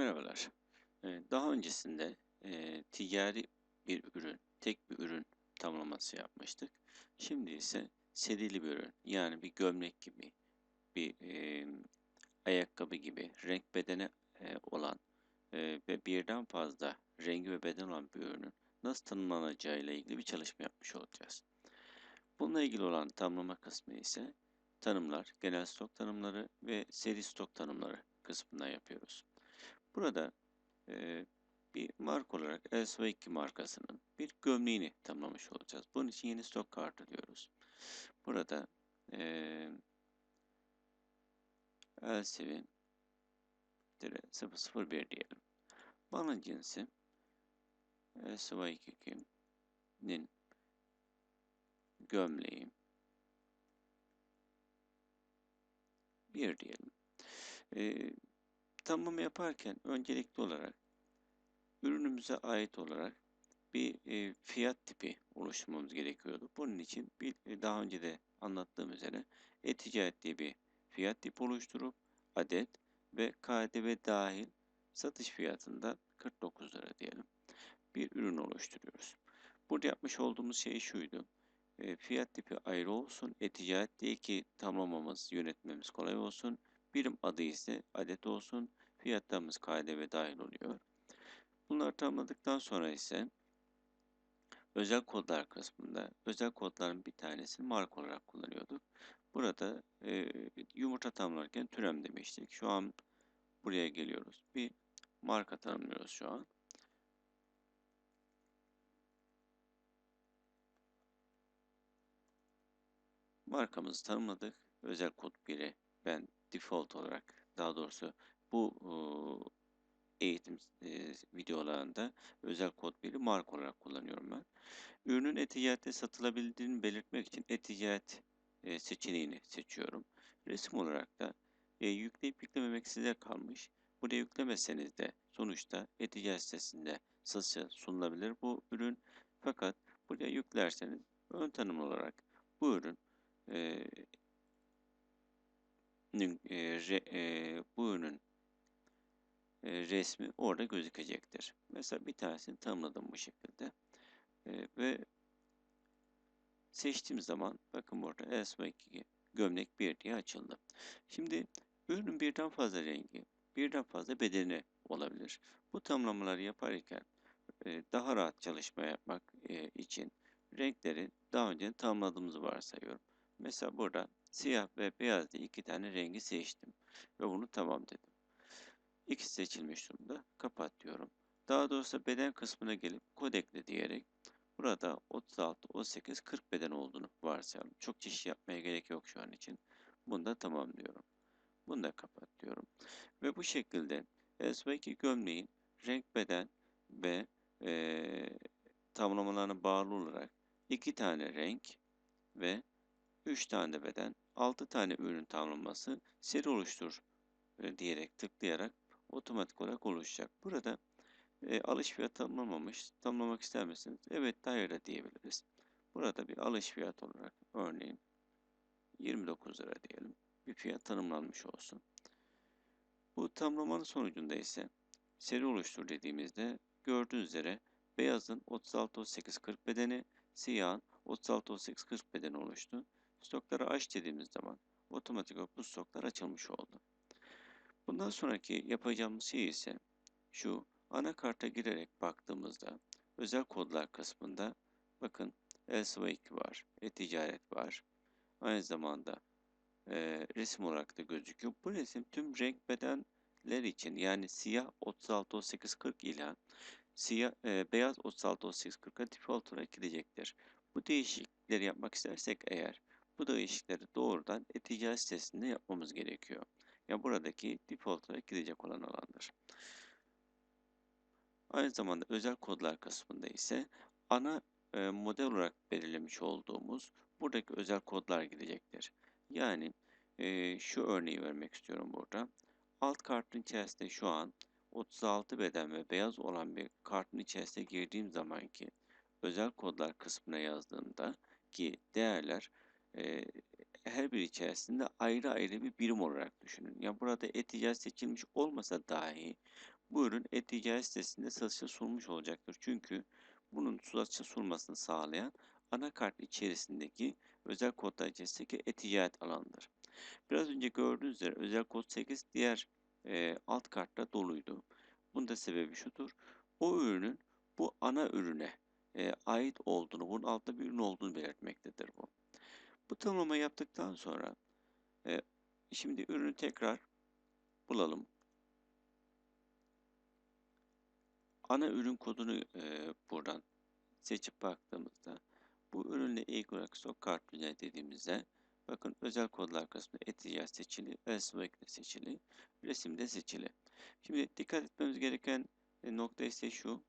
Merhabalar. Ee, Daha öncesinde e, ticari bir ürün, tek bir ürün tamlaması yapmıştık. Şimdi ise serili bir ürün, yani bir gömlek gibi, bir e, ayakkabı gibi renk bedeni e, olan e, ve birden fazla rengi ve beden olan bir ürünün nasıl tanımlanacağı ile ilgili bir çalışma yapmış olacağız. Bununla ilgili olan tanımlama kısmı ise tanımlar, genel stok tanımları ve seri stok tanımları kısmından yapıyoruz. Burada e, bir marka olarak LSV2 markasının bir gömleğini tamamlamış olacağız. Bunun için yeni stok kartı diyoruz. Burada e, LSV 001 diyelim. Bana cinsi LSV2'nin gömleği bir diyelim. E, tanımlama yaparken öncelikli olarak ürünümüze ait olarak bir e, fiyat tipi oluşturmamız gerekiyordu. Bunun için bir e, daha önce de anlattığım üzere e-ticaret diye bir fiyat tipi oluşturup adet ve KDV dahil satış fiyatında 49 lira diyelim. Bir ürün oluşturuyoruz. Burada yapmış olduğumuz şey şuydu. E, fiyat tipi ayrı olsun. E-ticaret diye ki tamamlamamız, yönetmemiz kolay olsun. Birim adı ise adet olsun. Fiyatlarımız KDV dahil oluyor. Bunları tamamladıktan sonra ise özel kodlar kısmında özel kodların bir tanesini marka olarak kullanıyorduk. Burada e, yumurta tanımlarken türem demiştik. Şu an buraya geliyoruz. Bir marka tanımlıyoruz şu an. Markamızı tanımladık. Özel kod 1'i ben default olarak daha doğrusu bu eğitim videolarında özel kod 1'i marka olarak kullanıyorum ben. Ürünün e-ticarette satılabildiğini belirtmek için e-ticaret seçeneğini seçiyorum. Resim olarak da yükleyip yüklememek size kalmış. Buraya yüklemeseniz de sonuçta e-ticaret sitesinde satışa sunulabilir bu ürün. Fakat buraya yüklerseniz ön tanım olarak bu ürün e, re, e, bu ürünün e, resmi orada gözükecektir. Mesela bir tanesini tanımladım bu şekilde. E, ve seçtiğim zaman bakın burada ESMA2 gömlek 1 diye açıldı. Şimdi ürünün birden fazla rengi, birden fazla bedeni olabilir. Bu tanımlamaları yaparken e, daha rahat çalışma yapmak e, için renkleri daha önce tanımladığımızı varsayıyorum. Mesela burada siyah ve beyaz diye iki tane rengi seçtim ve bunu tamam dedim. İkisi seçilmiş durumda. Kapat diyorum. Daha doğrusu beden kısmına gelip kod ekle diyerek burada 36, 18, 40 beden olduğunu varsayalım. Çok çeşit yapmaya gerek yok şu an için. Bunu da tamam diyorum. Bunu da kapat diyorum. Ve bu şekilde SB2 gömleğin renk beden ve e, tamlamalarına bağlı olarak iki tane renk ve 3 tane de beden, 6 tane ürün tamamlaması seri oluştur e, diyerek tıklayarak otomatik olarak oluşacak. Burada e, alış fiyatı tanımlamamış. Tanımlamak ister misiniz? Evet, hayır da diyebiliriz. Burada bir alış fiyat olarak örneğin 29 lira diyelim. Bir fiyat tanımlanmış olsun. Bu tamlamanın sonucunda ise seri oluştur dediğimizde gördüğünüz üzere beyazın 36-38-40 bedeni, siyahın 36-38-40 bedeni oluştu. Stokları aç dediğimiz zaman otomatik olarak bu stoklar açılmış oldu. Bundan sonraki yapacağımız şey ise şu anakarta girerek baktığımızda özel kodlar kısmında bakın LSV2 var, e-ticaret var. Aynı zamanda e, resim olarak da gözüküyor. Bu resim tüm renk bedenler için yani siyah 36 38 40 ile siyah e, beyaz 36 38 40'a default olarak gidecektir. Bu değişiklikleri yapmak istersek eğer bu değişiklikleri doğrudan e-ticaret sitesinde yapmamız gerekiyor. Yani buradaki default olarak gidecek olan alandır. Aynı zamanda özel kodlar kısmında ise ana e, model olarak belirlemiş olduğumuz buradaki özel kodlar gidecektir. Yani e, şu örneği vermek istiyorum burada. Alt kartın içerisinde şu an 36 beden ve beyaz olan bir kartın içerisine girdiğim zamanki özel kodlar kısmına yazdığımda ki değerler e, her bir içerisinde ayrı ayrı bir birim olarak düşünün. Yani burada e-ticaret seçilmiş olmasa dahi bu ürün e-ticaret sitesinde satışa sunmuş olacaktır. Çünkü bunun satışa sunmasını sağlayan anakart içerisindeki özel kodlar içerisindeki e-ticaret alanıdır. Biraz önce gördüğünüz üzere özel kod 8 diğer e, alt kartta doluydu. Bunun da sebebi şudur. O ürünün bu ana ürüne e, ait olduğunu, bunun altında bir ürün olduğunu. Bu tanımlama yaptıktan sonra e, şimdi ürünü tekrar bulalım. Ana ürün kodunu e, buradan seçip baktığımızda bu ürünle ilgili olarak stok kart dediğimizde bakın özel kodlar kısmında etiket seçili, Elsewek de seçili, resim de seçili. Şimdi dikkat etmemiz gereken e, nokta ise şu.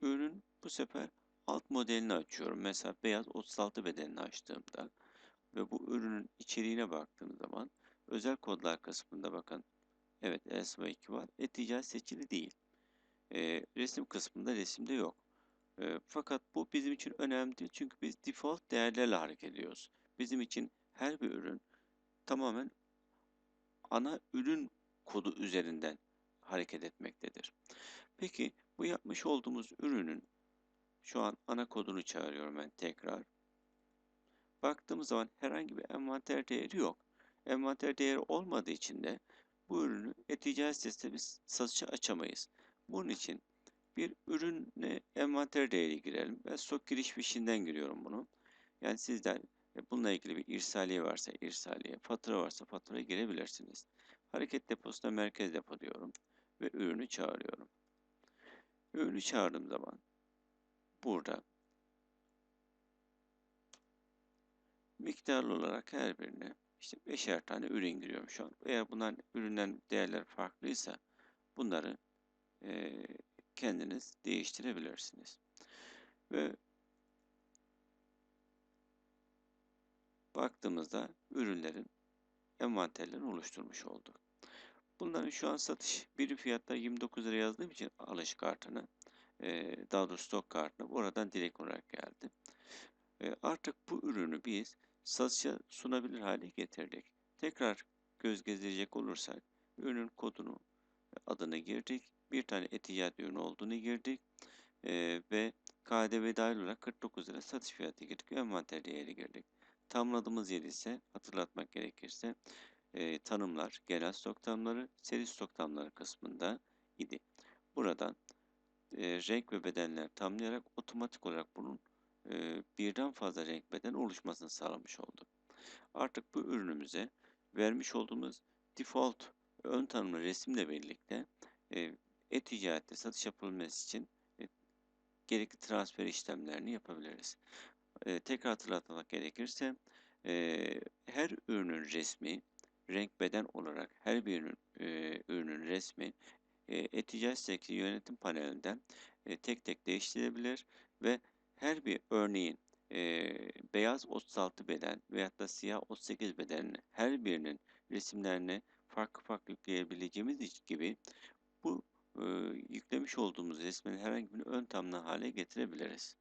Ürün bu sefer alt modelini açıyorum. Mesela beyaz 36 bedenini açtığımda ve bu ürünün içeriğine baktığım zaman özel kodlar kısmında bakın evet LSV2 var. E-ticaret seçili değil. E, resim kısmında resimde yok. E, fakat bu bizim için önemli değil çünkü biz default değerlerle hareket ediyoruz. Bizim için her bir ürün tamamen ana ürün kodu üzerinden hareket etmektedir. Peki bu yapmış olduğumuz ürünün şu an ana kodunu çağırıyorum ben tekrar. Baktığımız zaman herhangi bir envanter değeri yok. Envanter değeri olmadığı için de bu ürünü e-ticaret sitesinde biz satışa açamayız. Bunun için bir ürüne envanter değeri girelim. Ben stok giriş fişinden giriyorum bunu. Yani sizler e, bununla ilgili bir irsaliye varsa irsaliye, fatura varsa fatura girebilirsiniz. Hareket deposuna merkez depo diyorum ve ürünü çağırıyorum. Ürünü çağırdığım zaman burada miktarlı olarak her birine işte beşer tane ürün giriyorum şu an. Eğer bunların üründen değerler farklıysa bunları e, kendiniz değiştirebilirsiniz. Ve baktığımızda ürünlerin envanterlerini oluşturmuş olduk. Bunların şu an satış bir fiyatları 29 lira yazdığım için alış kartını e, daha doğrusu stok kartını oradan direkt olarak geldi. E, artık bu ürünü biz satışa sunabilir hale getirdik. Tekrar göz gezdirecek olursak ürünün kodunu adını girdik. Bir tane eticat ürünü olduğunu girdik. E, ve KDV dahil olarak 49 lira satış fiyatı girdik. Envanter değeri girdik. Tamamladığımız yer ise hatırlatmak gerekirse e, tanımlar, genel stok tanımları, seri stok tanımları kısmında idi. Buradan e, renk ve bedenler tamlayarak otomatik olarak bunun birden fazla renk beden oluşmasını sağlamış olduk. Artık bu ürünümüze vermiş olduğumuz default ön tanımlı resimle birlikte e-ticarette satış yapılması için gerekli transfer işlemlerini yapabiliriz. E, tekrar hatırlatmak gerekirse her ürünün resmi renk beden olarak her bir ürün, ürünün resmi e-ticaret yönetim panelinden tek tek değiştirilebilir ve her bir örneğin e, beyaz 36 beden veyahut da siyah 38 bedenin her birinin resimlerini farklı farklı yükleyebileceğimiz gibi bu e, yüklemiş olduğumuz resmin herhangi bir ön tamlı hale getirebiliriz.